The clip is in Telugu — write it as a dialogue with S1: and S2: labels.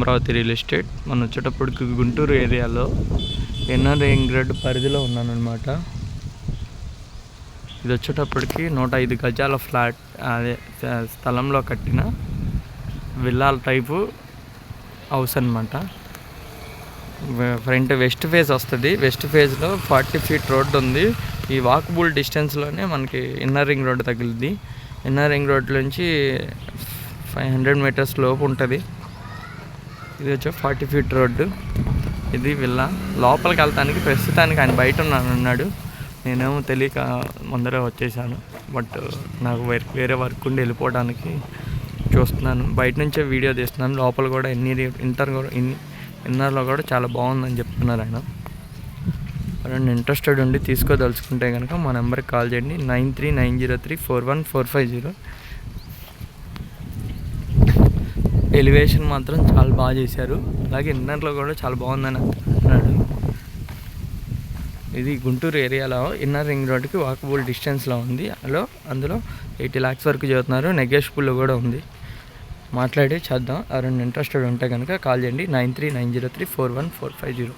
S1: Amaravati real estate. మనం వచ్చేటప్పటికి గుంటూరు ఏరియాలో ఎన్ఆర్ రింగ్ రోడ్ పరిధిలో ఉన్నాను అనమాట ఇది వచ్చేటప్పటికి నూట ఐదు గజాల ఫ్లాట్ అదే స్థలంలో కట్టిన విల్లాల టైపు హౌస్ అనమాట ఫ్రంట్ వెస్ట్ ఫేజ్ వస్తుంది. వెస్ట్ ఫేజ్లో ఫార్టీ ఫీట్ రోడ్ ఉంది. ఈ వాకబుల్ డిస్టెన్స్లోనే మనకి ఇన్నర్ రింగ్ రోడ్ తగిలింది ఇన్నర్ రింగ్ రోడ్ నుంచి ఫైవ్ హండ్రెడ్ మీటర్స్ లోపు ఉంటుంది. ఇది వచ్చి ఫార్టీ ఫీట్ రోడ్డు. ఇది విల్లా. లోపలికి వెళ్తానికి ప్రస్తుతానికి ఆయన బయట ఉన్నాడు. నేనేమో తెలియక ముందరే వచ్చేసాను. బట్ నాకు వేరే వేరే వర్క్ ఉండి వెళ్ళిపోవడానికి చూస్తున్నాను. బయట నుంచే వీడియో తీస్తున్నాను. లోపల కూడా ఎన్ని ఇంటర్ కూడా ఇన్ ఇన్నర్లో కూడా చాలా బాగుందని చెప్తున్నారు ఆయన. ఎవరైనా ఇంట్రెస్టెడ్ ఉండి తీసుకోదలుచుకుంటే కనుక మా నెంబర్కి కాల్ చేయండి. Nine three nine zero three four one four five zero. Elevation మాత్రం చాలా బాగా చేశారు. అలాగే ఇన్నర్లో కూడా చాలా బాగుందని అన్నాడు. ఇది గుంటూరు ఏరియాలో ఇన్నర్ రింగ్ రోడ్కి వాకబుల్ డిస్టెన్స్లో ఉంది. అలో అందులో ఎయిటీ ల్యాక్స్ వరకు చదువుతున్నారు నెగోషియబుల్ కూడా ఉంది. మాట్లాడి చేద్దాం. ఎవరైనా ఇంట్రెస్టెడ్ ఉంటే కనుక కాల్ చేయండి. Nine three nine zero three four one four five zero.